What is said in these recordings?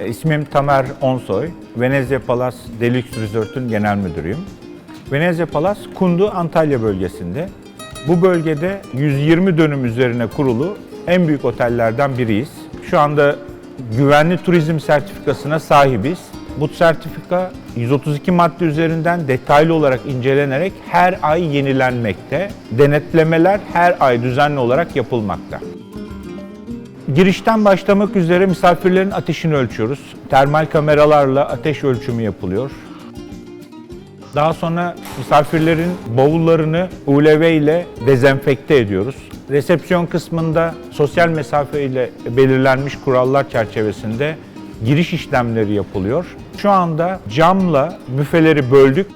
E, İsmim Tamer Onsoy. Venezia Palace Deluxe Resort'un genel müdürüyüm. Venezia Palace, Kundu, Antalya bölgesinde. Bu bölgede 120 dönüm üzerine kurulu en büyük otellerden biriyiz. Şu anda güvenli turizm sertifikasına sahibiz. Bu sertifika 132 madde üzerinden detaylı olarak incelenerek her ay yenilenmekte. Denetlemeler her ay düzenli olarak yapılmakta. Girişten başlamak üzere misafirlerin ateşini ölçüyoruz. Termal kameralarla ateş ölçümü yapılıyor. Daha sonra misafirlerin bavullarını ULV ile dezenfekte ediyoruz. Resepsiyon kısmında sosyal mesafe ile belirlenmiş kurallar çerçevesinde giriş işlemleri yapılıyor. Şu anda camla büfeleri böldük.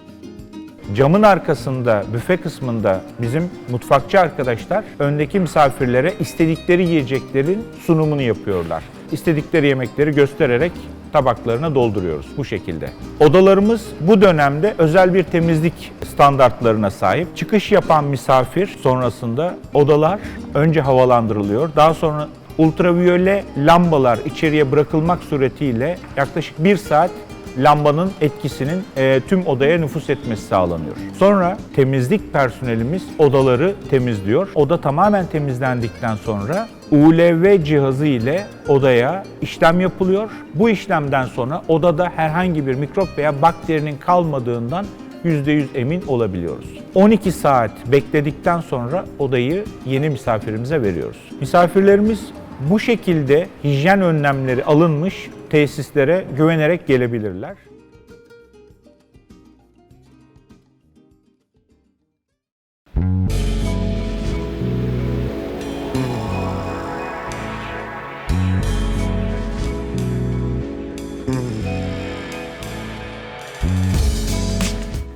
Camın arkasında, büfe kısmında bizim mutfakçı arkadaşlar öndeki misafirlere istedikleri yiyeceklerin sunumunu yapıyorlar. İstedikleri yemekleri göstererek tabaklarına dolduruyoruz bu şekilde. Odalarımız bu dönemde özel bir temizlik standartlarına sahip. Çıkış yapan misafir sonrasında odalar önce havalandırılıyor. Daha sonra ultraviyole lambalar içeriye bırakılmak suretiyle yaklaşık bir saat lambanın etkisinin e, tüm odaya nüfus etmesi sağlanıyor. Sonra temizlik personelimiz odaları temizliyor. Oda tamamen temizlendikten sonra ULV cihazı ile odaya işlem yapılıyor. Bu işlemden sonra odada herhangi bir mikrop veya bakterinin kalmadığından %100 emin olabiliyoruz. 12 saat bekledikten sonra odayı yeni misafirimize veriyoruz. Misafirlerimiz bu şekilde hijyen önlemleri alınmış tesislere güvenerek gelebilirler.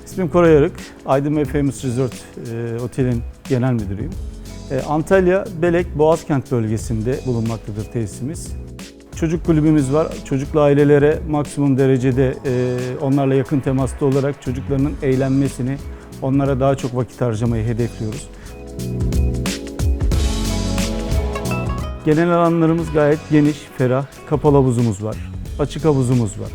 İsmim Koray Arık. Aydın Famous Resort e, Otel'in genel müdürüyüm. E, Antalya, Belek, Boğazkent bölgesinde bulunmaktadır tesisimiz. Çocuk kulübümüz var. Çocuklu ailelere maksimum derecede e, onlarla yakın temasta olarak çocuklarının eğlenmesini, onlara daha çok vakit harcamayı hedefliyoruz. Genel alanlarımız gayet geniş, ferah. Kapalı havuzumuz var. Açık havuzumuz var.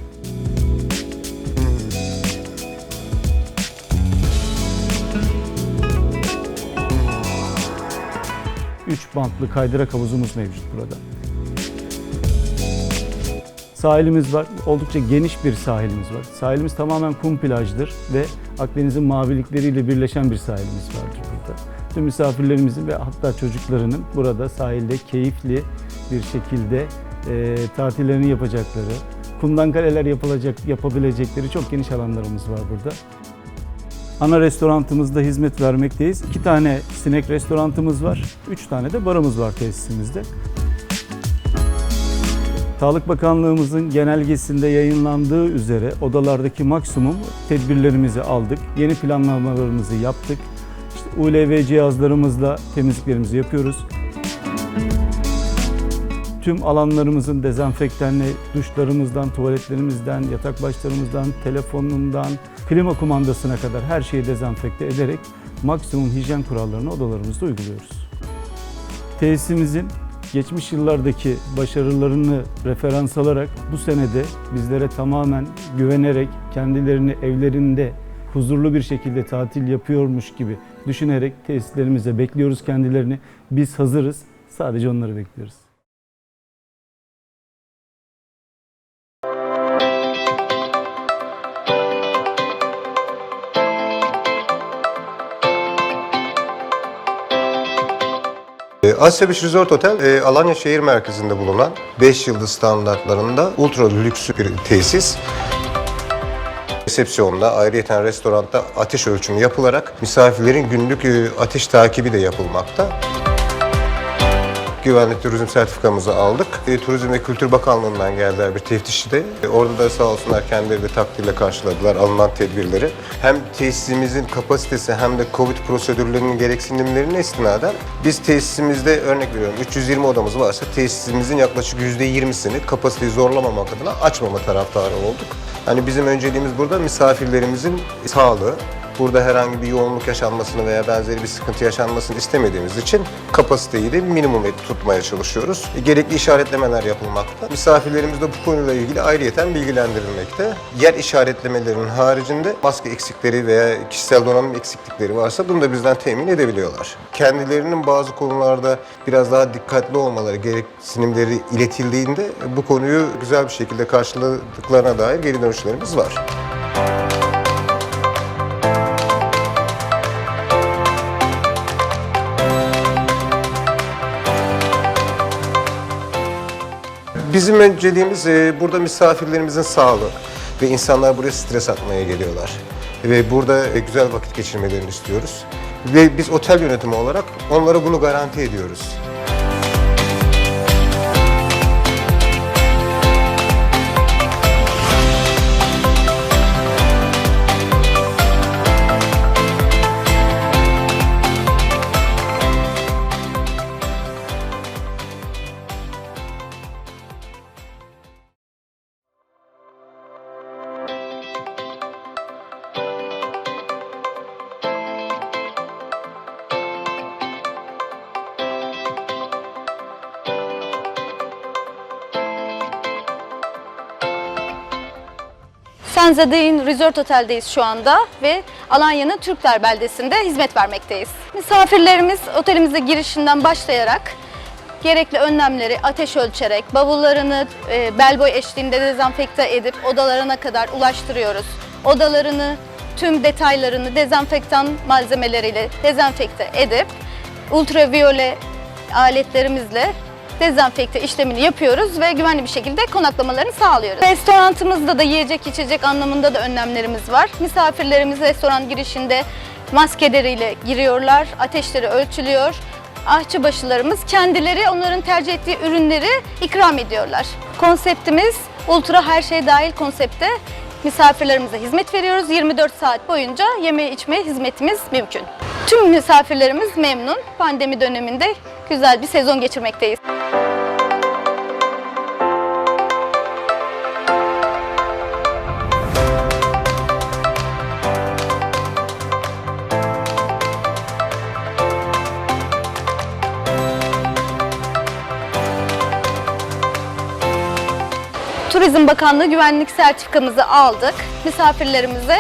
Üç bantlı kaydırak havuzumuz mevcut burada. Sahilimiz var. Oldukça geniş bir sahilimiz var. Sahilimiz tamamen kum plajdır ve Akdeniz'in mavilikleriyle birleşen bir sahilimiz vardır burada. Tüm misafirlerimizin ve hatta çocuklarının burada sahilde keyifli bir şekilde e, tatillerini yapacakları, kumdan kaleler yapılacak, yapabilecekleri çok geniş alanlarımız var burada. Ana restoranımızda hizmet vermekteyiz. İki tane sinek restoranımız var. Üç tane de barımız var tesisimizde. Sağlık Bakanlığımızın genelgesinde yayınlandığı üzere odalardaki maksimum tedbirlerimizi aldık. Yeni planlamalarımızı yaptık. İşte ULV cihazlarımızla temizliklerimizi yapıyoruz. Tüm alanlarımızın dezenfektanlı duşlarımızdan, tuvaletlerimizden, yatak başlarımızdan, telefonundan, klima kumandasına kadar her şeyi dezenfekte ederek maksimum hijyen kurallarını odalarımızda uyguluyoruz. Tesisimizin geçmiş yıllardaki başarılarını referans alarak bu senede bizlere tamamen güvenerek kendilerini evlerinde huzurlu bir şekilde tatil yapıyormuş gibi düşünerek tesislerimize bekliyoruz kendilerini. Biz hazırız. Sadece onları bekliyoruz. Asya Beach Resort Otel, e, Alanya şehir merkezinde bulunan 5 yıldız standartlarında ultra lüks bir tesis. Resepsiyonda, ayrıyeten restoranda ateş ölçümü yapılarak misafirlerin günlük e, ateş takibi de yapılmakta. Güvenlik turizm sertifikamızı aldık. E, Turizm ve Kültür Bakanlığı'ndan geldiler bir teftişçi de. E, orada da sağ olsunlar kendileri de takdirle karşıladılar alınan tedbirleri. Hem tesisimizin kapasitesi hem de Covid prosedürlerinin gereksinimlerine istinaden biz tesisimizde örnek veriyorum 320 odamız varsa tesisimizin yaklaşık %20'sini kapasiteyi zorlamamak adına açmama taraftarı olduk. Hani bizim önceliğimiz burada misafirlerimizin sağlığı, burada herhangi bir yoğunluk yaşanmasını veya benzeri bir sıkıntı yaşanmasını istemediğimiz için kapasiteyi de minimum tutmaya çalışıyoruz. E, Gerekli işaretlemeler yapılmakta. Misafirlerimiz de bu konuyla ilgili ayrıyeten bilgilendirilmekte. Yer işaretlemelerinin haricinde maske eksikleri veya kişisel donanım eksiklikleri varsa bunu da bizden temin edebiliyorlar. Kendilerinin bazı konularda biraz daha dikkatli olmaları gereksinimleri iletildiğinde bu konuyu güzel bir şekilde karşıladıklarına dair geri dönüşlerimiz var. Bizim önceliğimiz e, burada misafirlerimizin sağlığı ve insanlar buraya stres atmaya geliyorlar. Ve burada e, güzel vakit geçirmelerini istiyoruz. Ve biz otel yönetimi olarak onlara bunu garanti ediyoruz. Senzadeyn Resort Otel'deyiz şu anda ve Alanya'nın Türkler beldesinde hizmet vermekteyiz. Misafirlerimiz otelimize girişinden başlayarak gerekli önlemleri ateş ölçerek, bavullarını e, bellboy eşliğinde dezenfekte edip odalarına kadar ulaştırıyoruz. Odalarını, tüm detaylarını dezenfektan malzemeleriyle dezenfekte edip ultraviyole aletlerimizle dezenfekte işlemini yapıyoruz ve güvenli bir şekilde konaklamalarını sağlıyoruz. Restorantımızda da yiyecek içecek anlamında da önlemlerimiz var. Misafirlerimiz restoran girişinde maskeleriyle giriyorlar, ateşleri ölçülüyor. Ahçıbaşılarımız kendileri onların tercih ettiği ürünleri ikram ediyorlar. Konseptimiz ultra her şey dahil konsepte misafirlerimize hizmet veriyoruz. 24 saat boyunca yeme içme hizmetimiz mümkün. Tüm misafirlerimiz memnun. Pandemi döneminde güzel bir sezon geçirmekteyiz. Bakanlığı güvenlik sertifikamızı aldık. Misafirlerimize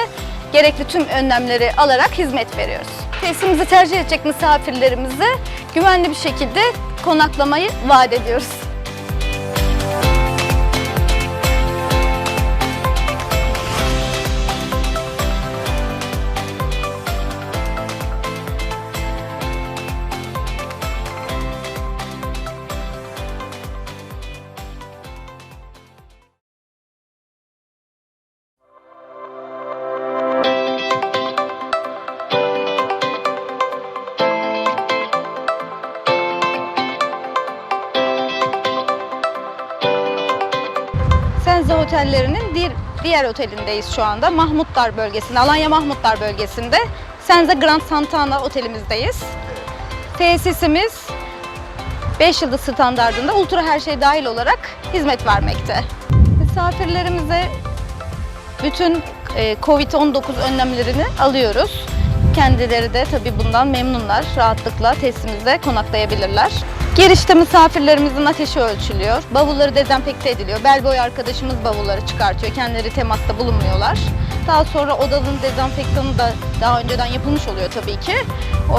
gerekli tüm önlemleri alarak hizmet veriyoruz. Tesisimizi tercih edecek misafirlerimize güvenli bir şekilde konaklamayı vaat ediyoruz. Senze Otellerinin bir diğer otelindeyiz şu anda. Mahmutlar bölgesinde, Alanya Mahmutlar bölgesinde. Senze Grand Santana otelimizdeyiz. Tesisimiz 5 yıldız standartında ultra her şey dahil olarak hizmet vermekte. Misafirlerimize bütün e, Covid-19 önlemlerini alıyoruz. Kendileri de tabii bundan memnunlar. Rahatlıkla tesisimizde konaklayabilirler. Girişte misafirlerimizin ateşi ölçülüyor. Bavulları dezenfekte ediliyor. Bellboy arkadaşımız bavulları çıkartıyor. Kendileri temasta bulunmuyorlar. Daha sonra odanın dezenfektanı da daha önceden yapılmış oluyor tabii ki.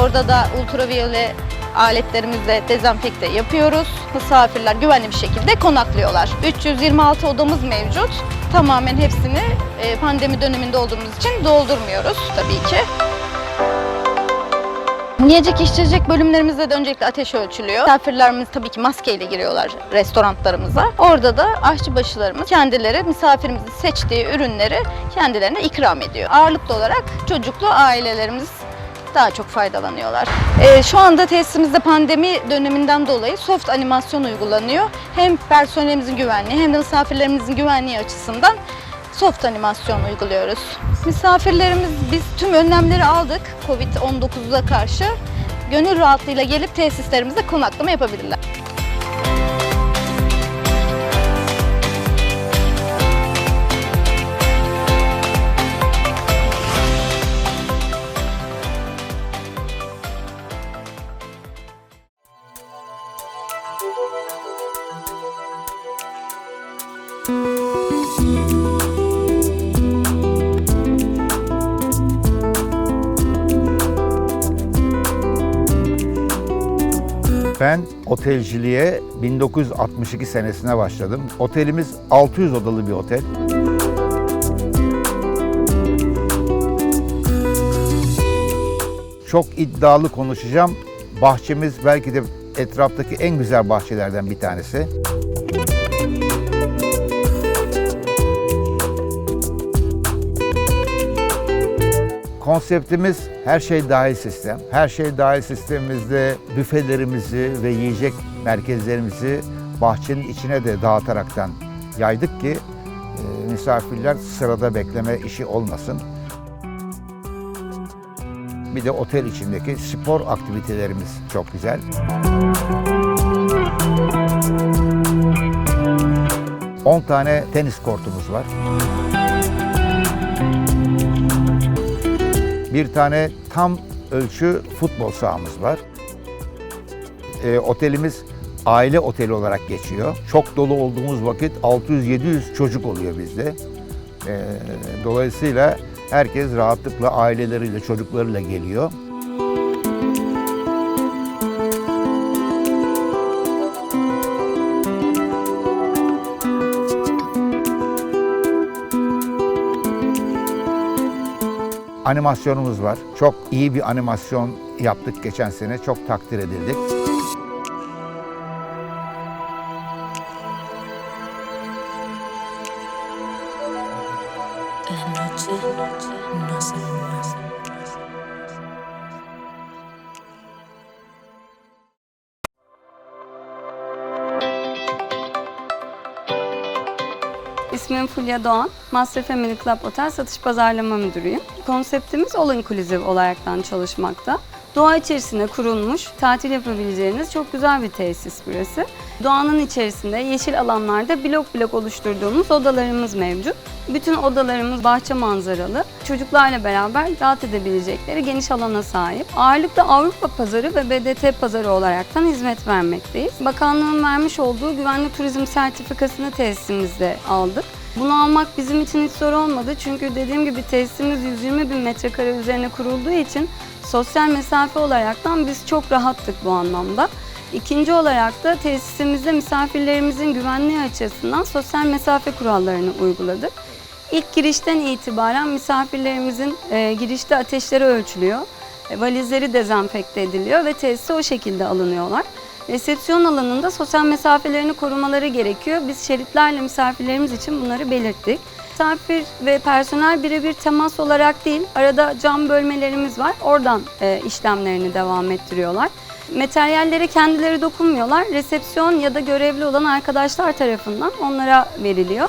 Orada da ultraviyole aletlerimizle dezenfekte yapıyoruz. Misafirler güvenli bir şekilde konaklıyorlar. 326 odamız mevcut. Tamamen hepsini e, pandemi döneminde olduğumuz için doldurmuyoruz tabii ki. Yiyecek içecek bölümlerimizde de öncelikle ateş ölçülüyor. Misafirlerimiz tabii ki maskeyle giriyorlar restoranlarımıza. Orada da aşçıbaşılarımız kendileri misafirimizin seçtiği ürünleri kendilerine ikram ediyor. Ağırlıklı olarak çocuklu ailelerimiz daha çok faydalanıyorlar. Ee, şu anda tesisimizde pandemi döneminden dolayı soft animasyon uygulanıyor. Hem personelimizin güvenliği hem de misafirlerimizin güvenliği açısından soft animasyon uyguluyoruz. Misafirlerimiz biz tüm önlemleri aldık Covid-19'a karşı. Gönül rahatlığıyla gelip tesislerimize konaklama yapabilirler. Müzik Ben otelciliğe 1962 senesine başladım. Otelimiz 600 odalı bir otel. Çok iddialı konuşacağım. Bahçemiz belki de etraftaki en güzel bahçelerden bir tanesi. Konseptimiz her şey dahil sistem. Her şey dahil sistemimizde büfelerimizi ve yiyecek merkezlerimizi bahçenin içine de dağıtaraktan yaydık ki e, misafirler sırada bekleme işi olmasın. Bir de otel içindeki spor aktivitelerimiz çok güzel. On tane tenis kortumuz var. Bir tane tam ölçü futbol sahamız var. Ee, otelimiz aile oteli olarak geçiyor. Çok dolu olduğumuz vakit 600-700 çocuk oluyor bizde. Ee, dolayısıyla herkes rahatlıkla aileleriyle, çocuklarıyla geliyor. Animasyonumuz var. Çok iyi bir animasyon yaptık geçen sene. Çok takdir edildik. La noche no se İsmim Fulya Doğan. Master Family Club Otel Satış Pazarlama Müdürüyüm. Konseptimiz all inclusive olaraktan çalışmakta. Doğa içerisinde kurulmuş, tatil yapabileceğiniz çok güzel bir tesis burası. Doğanın içerisinde yeşil alanlarda blok blok oluşturduğumuz odalarımız mevcut. Bütün odalarımız bahçe manzaralı. Çocuklarla beraber rahat edebilecekleri geniş alana sahip. Ağırlıklı Avrupa pazarı ve BDT pazarı olaraktan hizmet vermekteyiz. Bakanlığın vermiş olduğu güvenli turizm sertifikasını tesisimizde aldık. Bunu almak bizim için hiç zor olmadı çünkü dediğim gibi tesisimiz 120 bin metrekare üzerine kurulduğu için sosyal mesafe olaraktan biz çok rahattık bu anlamda. İkinci olarak da tesisimizde misafirlerimizin güvenliği açısından sosyal mesafe kurallarını uyguladık. İlk girişten itibaren misafirlerimizin e, girişte ateşleri ölçülüyor, e, valizleri dezenfekte ediliyor ve tesise o şekilde alınıyorlar. Resepsiyon alanında sosyal mesafelerini korumaları gerekiyor. Biz şeritlerle misafirlerimiz için bunları belirttik. Misafir ve personel birebir temas olarak değil, arada cam bölmelerimiz var. Oradan e, işlemlerini devam ettiriyorlar. Materyallere kendileri dokunmuyorlar. Resepsiyon ya da görevli olan arkadaşlar tarafından onlara veriliyor.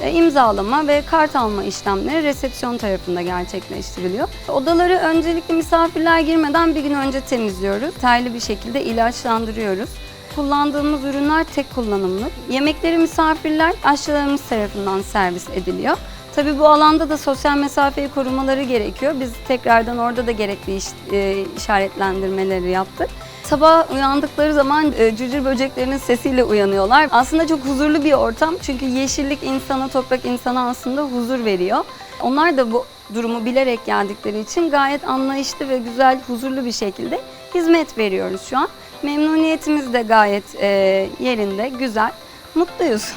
E, imzalama ve kart alma işlemleri resepsiyon tarafında gerçekleştiriliyor. Odaları öncelikle misafirler girmeden bir gün önce temizliyoruz. Terli bir şekilde ilaçlandırıyoruz. Kullandığımız ürünler tek kullanımlık. Yemekleri misafirler aşçılarımız tarafından servis ediliyor. Tabii bu alanda da sosyal mesafeyi korumaları gerekiyor. Biz tekrardan orada da gerekli iş, e, işaretlendirmeleri yaptık. Sabah uyandıkları zaman e, cırcır böceklerinin sesiyle uyanıyorlar. Aslında çok huzurlu bir ortam çünkü yeşillik insana, toprak insana aslında huzur veriyor. Onlar da bu durumu bilerek geldikleri için gayet anlayışlı ve güzel, huzurlu bir şekilde hizmet veriyoruz şu an. Memnuniyetimiz de gayet e, yerinde, güzel. Mutluyuz.